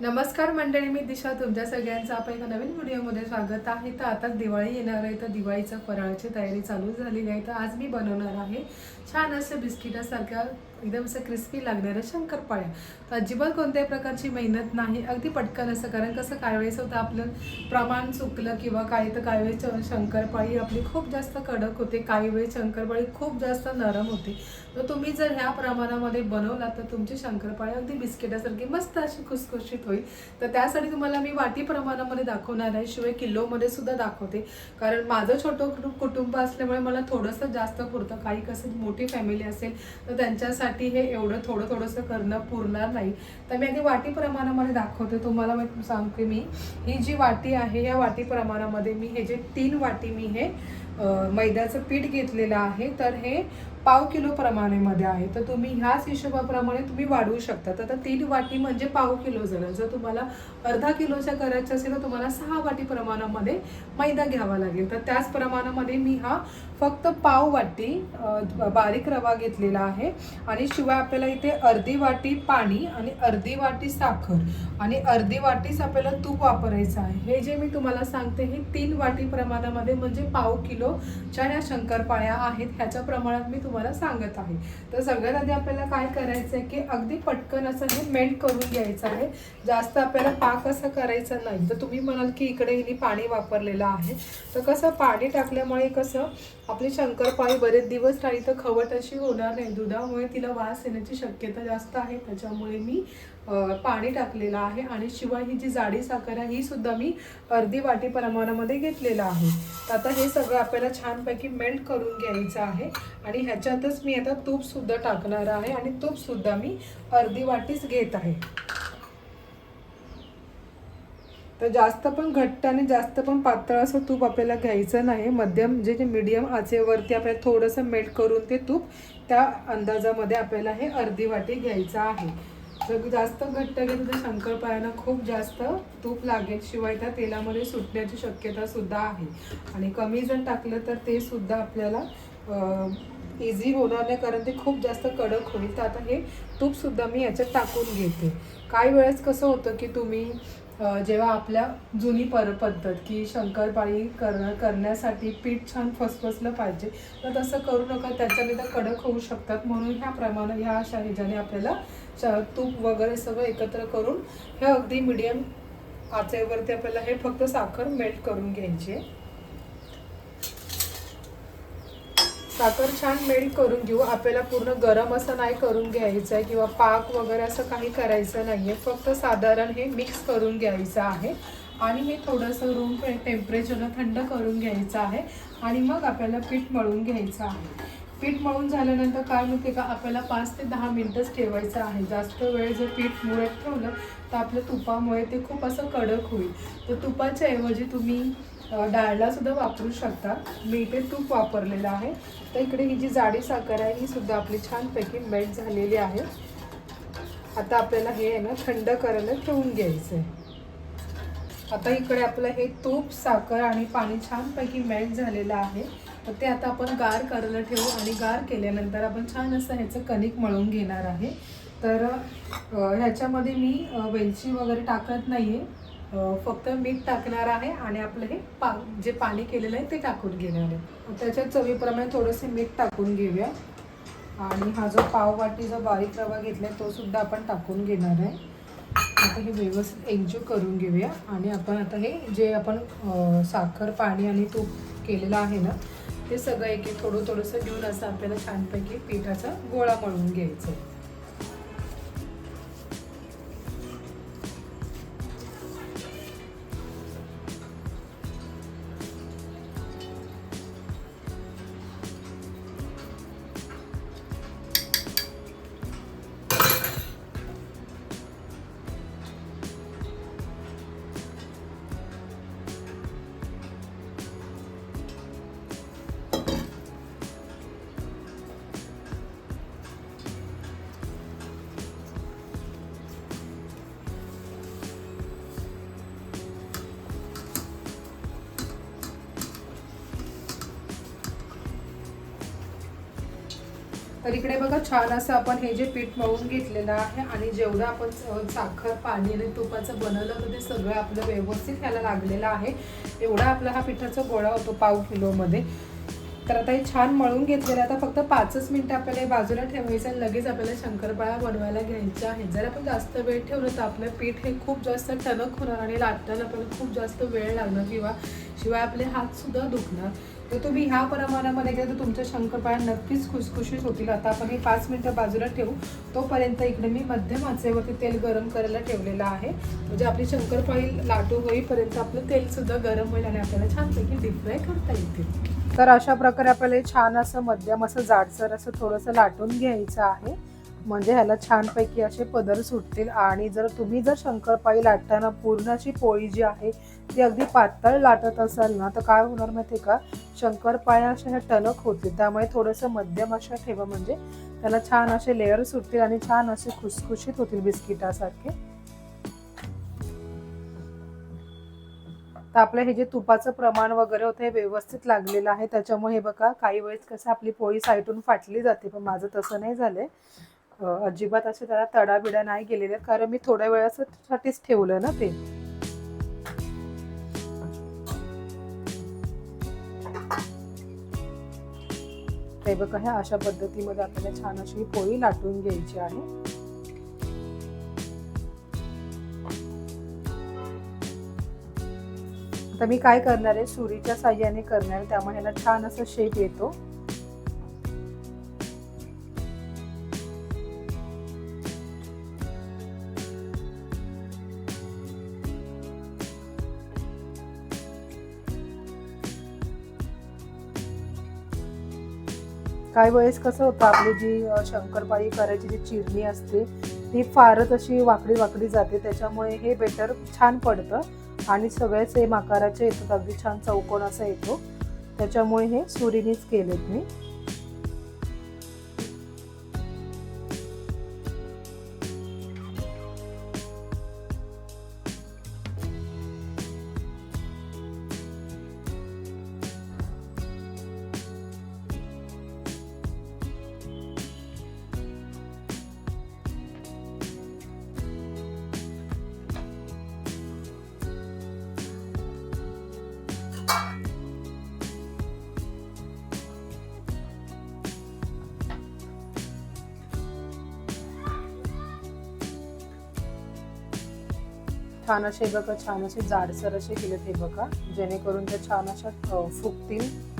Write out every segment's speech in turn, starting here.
नमस्कार मंडळी मी दिशा. तुमच्या सगळ्यांचं आपण एका नवीन व्हिडिओमध्ये स्वागत आहे. तर आता दिवाळी येणार आहे तर दिवाळीचं फराळाची तयारी चालू झालेली आहे. तर आज मी बनवणार आहे छान असं बिस्किटासारख्या एकदम असं क्रिस्पी लागणाऱ्या शंकरपाळ्या तर अजिबात कोणत्याही प्रकारची मेहनत नाही. अगदी पटकन असं कारण कसं काही वेळेस होतं आपलं प्रमाण चुकलं किंवा काही तर काही वेळेस शंकरपाळी आपली खूप जास्त कडक होते. काही वेळेस शंकरपाळी खूप जास्त नरम होते. तर तुम्ही जर ह्या प्रमाणामध्ये बनवला तर तुमची शंकरपाळी अगदी बिस्किटासारखी मस्त अशी खुसखुशीत होईल. तर त्यासाठी तुम्हाला मी वाटी प्रमाणामध्ये दाखवणार आहे. शिवाय किलोमध्ये सुद्धा दाखवते. कारण माझं छोटं कुटुंब असल्यामुळे मला थोडंसं जास्त पुरतं. काही कसं मोठी फॅमिली असेल तर त्यांच्यासाठी हे एवढं थोडं थोडंसं करणं पुरणार नाही. तर मी आधी वाटी प्रमाणामध्ये दाखवते तुम्हाला मी सांगते मी. ही जी वाटी आहे या वाटी प्रमाणामध्ये मी हे जे तीन वाटी मी हे मैद्याचं पीठ घेतलेलं आहे. तर हे पाव किलो प्रमाणेमध्ये आहे. तर तुम्ही ह्याच हिशोबाप्रमाणे तुम्ही वाढवू शकता. तर आता तीन वाटी म्हणजे पाव किलो झालं जर तुम्हाला अर्धा किलोच्या करायचं असेल तर तुम्हाला सहा वाटी प्रमाणामध्ये मैदा घ्यावा लागेल. तर त्याच प्रमाणामध्ये मी हा फक्त पाव वाटी बारीक रवा घेतलेला आहे. आणि शिवाय आपल्याला इथे अर्धी वाटी पाणी आणि अर्धी वाटी साखर आणि अर्धी वाटीच आपल्याला तूप वापरायचं आहे. हे जे मी तुम्हाला सांगते हे तीन वाटी प्रमाणामध्ये म्हणजे पाव किलोच्या ह्या शंकरपाळ्या आहेत. ह्याच्या प्रमाणात मी तुम्हाला सांगत आहे. तर सगळ्यात आधी आपल्याला काय करायचं आहे की अगदी पटकन असं हे मेल्ट करून घ्यायचं आहे. जास्त आपल्याला पाक असं करायचं नाही. तर तुम्ही म्हणाल की इकडे हिने पाणी वापरलेलं आहे. तर कसं पाणी टाकल्यामुळे कसं आपली शंकरपाळी बरेच दिवस राहील तर खवट अशी होणार नाही. दुधामुळे तिला वास येण्याची शक्यता जास्त आहे. त्याच्यामुळे मी पाणी टाकलेलं आहे आणि शिवाय ही जी जाडी साखर आहे ही सुद्धा मी अर्धी वाटी प्रमाणामध्ये घेतलेलं आहे. आता हे सगळं आपल्याला छानपैकी मेल्ट करून घ्यायचं आहे आणि ह्याच्यातच मी आता तूप सुद्धा टाकणार आहे आणि तूप सुद्धा मी अर्धी वाटीच घेत आहे. तर जास्त पण घट्ट आणि जास्त पण पातळ असं तूप आपल्याला घ्यायचं नाही. मध्यम जे जे मीडियम आचेवरती आपल्याला थोडंसं मेल्ट करून ते तूप त्या अंदाजामध्ये आपल्याला हे अर्धी वाटी घ्यायचं आहे. जर जास्त घट्ट घेतलं तर शंकरपाळ्यांना खूप जास्त तूप लागेल. शिवाय त्या तेलामध्ये सुटण्याची शक्यता सुद्धा आहे. आणि कमी जर टाकलं तर ते सुद्धा आपल्याला इझी होणार नाही कारण ते खूप जास्त कडक होईल. तर आता हे तूपसुद्धा मी याच्यात टाकून घेते. काही वेळेस कसं होतं की तुम्ही जेव्हा आपल्या जुनी पर पद्धत की शंकरपाळी करणं करण्यासाठी पीठ छान फसफसलं पाहिजे तर तसं करू नका. त्याच्याने तर कडक होऊ शकतात. म्हणून ह्या प्रमाणे ह्या अशा ह्याच्याने आपल्याला तूप वगैरे सगळं एकत्र करून हे अगदी मिडियम आचेवरती आपल्याला हे फक्त साखर मेल्ट करून घ्यायची आहे. साखर छान मेल्ट करून घेऊ. आपल्याला पूर्ण गरम असं नाही करून घ्यायचं आहे किंवा पाक वगैरे असं काही करायचं नाही आहे फक्त साधारण हे मिक्स करून घ्यायचं आहे. आणि हे थोडंसं रूम टेम्परेचरला थंड करून घ्यायचं आहे. आणि मग आपल्याला पीठ मळून घ्यायचं आहे. पीठ मळून झाल्यानंतर काय होते का आपल्याला पाच ते दहा मिनटंच ठेवायचं आहे. जास्त वेळ जर पीठ मुळत ठेवलं तर आपल्या तुपामुळे ते खूप असं कडक होईल. तर तुपाच्या ऐवजी तुम्ही डाळला सुद्धा वापरू शकता मी इथे तूप वापरलेलं आहे. तर इकडे ही जी जाडी साखर आहे ही सुद्धा आपली छानपैकी मेल्ट झालेली आहे. आता आपल्याला हे आहे ना थंड करायला ठेवून घ्यायचं आहे आता इकडे आपलं हे तूप साखर आणि पाणी छानपैकी मेल्ट झालेलं आहे. तर ते आता आपण गार करायला ठेवू आणि गार केल्यानंतर आपण छान असं ह्याचं कणिक मळून घेणार आहे. तर ह्याच्यामध्ये मी वेलची वगैरे टाकत नाही आहे फक्त मीठ टाकणार आहे आणि आपलं हे पा जे पाणी केलेलं आहे ते टाकून घेणार आहे. त्याच्या चवीप्रमाणे थोडंसं मीठ टाकून घेऊया. आणि हा जो पाववाटी जो बारीक रवा घेतला तो सुद्धा आपण टाकून घेणार आहे. आता हे व्यवस्थित एकजीव करून घेऊया. आणि आपण आता हे जे आपण साखर पाणी आणि तूप केलेलं आहे ना ते सगळं एक थोडं थोडंसं घेऊन असं आपल्याला छानपैकी पिठाचा गोळा मळून घ्यायचा तर इकडे बघा छान असं आपण हे जे पीठ मळून घेतलेलं आहे आणि जेवढं आपण स- साखर पाणी आणि तुपाचं बनवलं तर ते सगळं आपलं व्यवस्थित ह्याला लागलेलं आहे. एवढा आपला हा पिठाचा गोळा होतो पाव किलोमध्ये. तर आता हे छान मळून घेतलेलं आता फक्त पाचच मिनटं आपल्याला हे बाजूला ठेवायचं आणि लगेच आपल्याला शंकरपाळा बनवायला घ्यायच्या आहेत जर आपण जास्त वेळ ठेवलं तर आपलं पीठ हे खूप जास्त टणक होणार आणि लाटताना आपल्याला खूप जास्त वेळ लागणार किंवा शिवाय आपले हातसुद्धा दुखणार. तर तुम्ही ह्या प्रमाणामध्ये गेलं तर तुमच्या शंकरपाळ्या नक्कीच खुसखुशीत होतील. आता आपण हे पाच मिनटं बाजूला ठेवू. तोपर्यंत इकडे मी मध्यम आचेवरती तेल गरम करायला ठेवलेलं आहे. म्हणजे आपली शंकरपाळी लाटू होईपर्यंत आपलं तेलसुद्धा गरम होईल आणि आपल्याला छानपैकी डीप फ्राय करता येतील. तर अशा प्रकारे आपल्याला हे छान असं मध्यम असं जाडसर असं थोडंसं लाटून घ्यायचं आहे. म्हणजे ह्याला छानपैकी असे पदर सुटतील. आणि जर तुम्ही जर शंकरपाळी लाटताना पूर्ण अशी पोळी जी आहे ती अगदी पातळ लाटत असाल ना तर काय होणार माहिती का? शंकरपाळ्या अशा ह्या टणक होतील. त्यामुळे थोडंसं मध्यम अशा ठेवा म्हणजे त्याला छान असे लेअर सुटतील आणि छान असे खुसखुशीत होतील बिस्किटासारखे. तर आपलं हे जे तुपाचं प्रमाण वगैरे होतं हे व्यवस्थित लागलेलं आहे. त्याच्यामुळे हे बघा काही वेळेस कसं आपली पोळी साईटून फाटली जाते पण माझं तसं नाही झालं आहे अजिबात असे त्याला तडाबिडा नाही गेलेले कारण मी थोड्या वेळासाठीच ठेवलं ना ते. ते बघा ह्या अशा पद्धतीमध्ये आपल्याला छान अशी पोळी लाटून घ्यायची आहे. आता मी काय करणार आहे सुरीच्या साह्याने करणार त्यामुळे ह्याला छान असं शेप येतो. काही वेळेस कसं होतं आपली जी शंकरपाळी करायची जी चिरणी असते ती फारच अशी वाकडी वाकडी जाते. त्याच्यामुळे हे बेटर छान पडतं आणि सगळे सेम आकाराचे येतात. अगदी छान चौकोन असा येतो. त्याच्यामुळे हे सुरीनीच केलेत मी. छान असे बघा छान असे जाडसर असे केले हे बघा जेणेकरून त्या छान अशा फुगतील.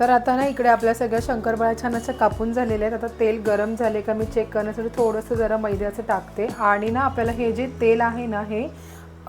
तर आता ना इकडे आपल्या सगळ्या शंकरपाळ्या छान अशा कापून झालेल्या आहेत. आता तेल गरम झाले का मी चेक करण्यासाठी थोडंसं जरा मैद्याचं टाकते. आणि ना आपल्याला हे जे तेल आहे ना हे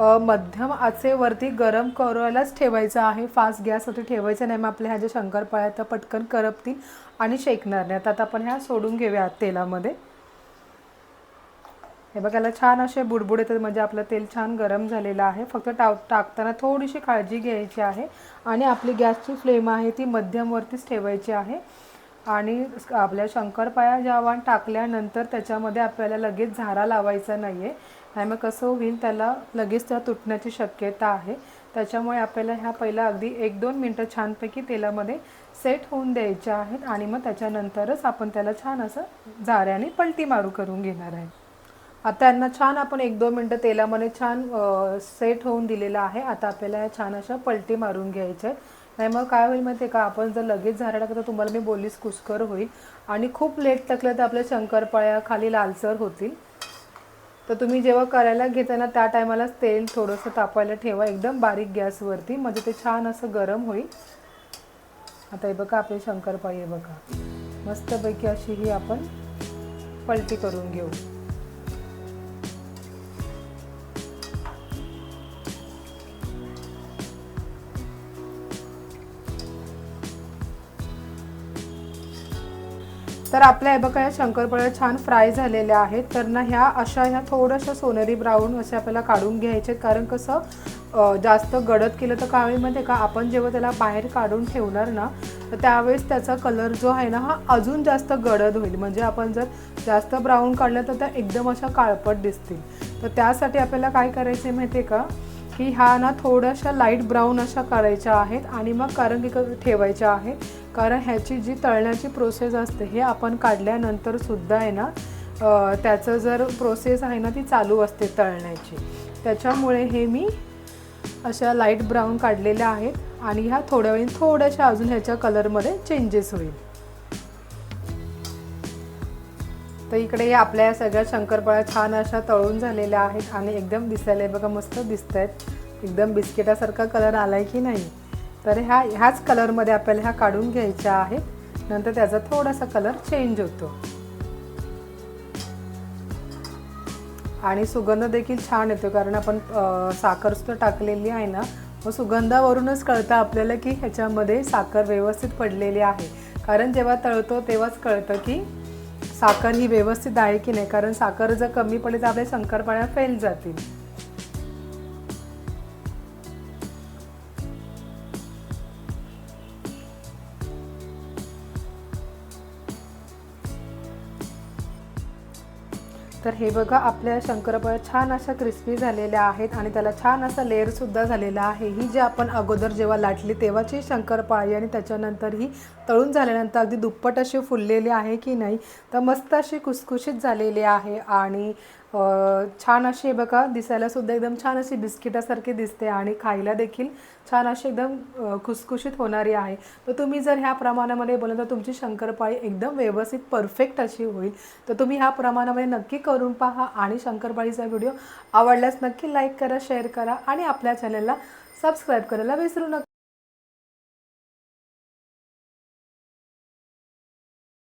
मध्यम आचेवरती गरम करायलाच ठेवायचं आहे. फास्ट गॅसवरती ठेवायचं नाही. मग आपल्या ह्या ज्या शंकरपाळ्या आहेत त्या पटकन करपतील आणि शेकणार नाही. आता आपण ह्या सोडून घेऊया तेलामध्ये. हे बघायला छान असे बुडबुड येतात. म्हणजे आपलं तेल छान गरम झालेलं आहे. फक्त टाक टाकताना थोडीशी काळजी घ्यायची आहे. आणि आपली गॅसची फ्लेम आहे ती मध्यमवरतीच ठेवायची आहे. आणि आपल्या शंकरपाया जेव्हा टाकल्यानंतर त्याच्यामध्ये आपल्याला लगेच झारा लावायचा नाही आहे त्यामुळे कसं होईल त्याला लगेच त्या तुटण्याची शक्यता आहे. त्याच्यामुळे आपल्याला ह्या पहिला अगदी एक दोन मिनटं छानपैकी तेलामध्ये सेट होऊन द्यायच्या आहेत आणि मग त्याच्यानंतरच आपण त्याला छान असं झाऱ्याने पलटी मारू करून घेणार आहे. आता यांना छान आपण एक दोन मिनटं तेलामध्ये छान सेट होऊन दिलेलं आहे. आता आपल्याला ह्या छान अशा पलटी मारून घ्यायच्या आहेत. नाही मग काय होईल माहिती आहे का? आपण जर लगेच झारा टाकलं तर तुम्हाला मी बोलीस कुस्कर होईल. आणि खूप लेट टाकलं तर आपल्या शंकरपाळ्या खाली लालसर होतील. तर तुम्ही जेव्हा करायला घेताना त्या टायमालाच तेल थोडंसं तापायला ठेवा. एकदम बारीक गॅसवरती म्हणजे ते छान असं गरम होईल. आता हे बघा आपले शंकरपाळी आहे बघा. मस्तपैकी अशी ही आपण पलटी करून घेऊ. तर आपल्या हे बघा या शंकरपाळ्या छान फ्राय झालेल्या आहेत. तर ना ह्या अशा ह्या थोड्याशा सोनेरी ब्राऊन असे आपल्याला काढून घ्यायचे कारण कसं जास्त गडद केलं तर काय माहिती आहे का आपण जेव्हा त्याला बाहेर काढून ठेवणार ना तर त्यावेळेस त्याचा कलर जो आहे ना हा अजून जास्त गडद होईल. म्हणजे आपण जर जास्त ब्राऊन काढलं तर त्या एकदम अशा काळपट दिसतील. तर त्यासाठी आपल्याला काय करायचं आहे माहिती आहे का की ह्या ना थोड्याशा लाइट ब्राऊन अशा करायच्या आहेत आणि मग करंगी ठेवायच्या आहेत. कारण ह्याची जी तळण्याची प्रोसेस असते हे आपण काढल्यानंतर सुद्धा आहे ना त्याचं जर प्रोसेस आहे ना ती चालू असते तळण्याची. त्याच्यामुळे हे मी अशा लाइट ब्राऊन काढलेल्या आहेत आणि ह्या थोड्या वेळी थोड्याशा अजून ह्याच्या कलरमध्ये चेंजेस होईल. तर इकडे या आपल्या सगळ्या शंकरपाळ्या छान अशा तळून झालेल्या आहेत आणि एकदम दिसायला बघा मस्त दिसत आहेत एकदम बिस्किटासारखा कलर आलाय की नाही? तर ह्या ह्याच कलरमध्ये आपल्याला ह्या काढून घ्यायच्या आहेत. नंतर त्याचा थोडासा कलर चेंज होतो. आणि सुगंध देखील छान येतो कारण आपण साखर सुद्धा टाकलेली आहे ना व सुगंधावरूनच कळतं आपल्याला की ह्याच्यामध्ये साखर व्यवस्थित पडलेली आहे. कारण जेव्हा तळतो तेव्हाच कळतं की साखर ही व्यवस्थित आहे की नाही? कारण साखर जर कमी पडली तर आपले शंकरपाळ्या फेल जातील. तर हे बघा आपल्या शंकरपाळ्या छान अशा क्रिस्पी झालेल्या आहेत आणि त्याला छान असा लेअरसुद्धा झालेला आहे. ही जी आपण अगोदर जेव्हा लाटली तेव्हाची शंकरपाळी आणि त्याच्यानंतर ही तळून झाल्यानंतर अगदी दुप्पट अशी फुललेली आहे की नाही तर मस्त अशी कुसकुशीत झालेली आहे. आणि छान अशी बघा दिसायला सुद्धा एकदम छान अशी बिस्किटासारखी दिसते आणि खायला देखील छान अशी एकदम खुसखुशीत होणारी आहे. तर तुम्ही जर ह्या प्रमाणामध्ये बनवलं तर तुमची शंकरपाळी एकदम व्यवस्थित परफेक्ट अशी होईल. तर तुम्ही ह्या प्रमाणामध्ये नक्की करून पहा आणि शंकरपाळीचा व्हिडिओ आवडल्यास नक्की लाईक करा शेअर करा आणि आपल्या चॅनलला सबस्क्राईब करायला विसरू नका.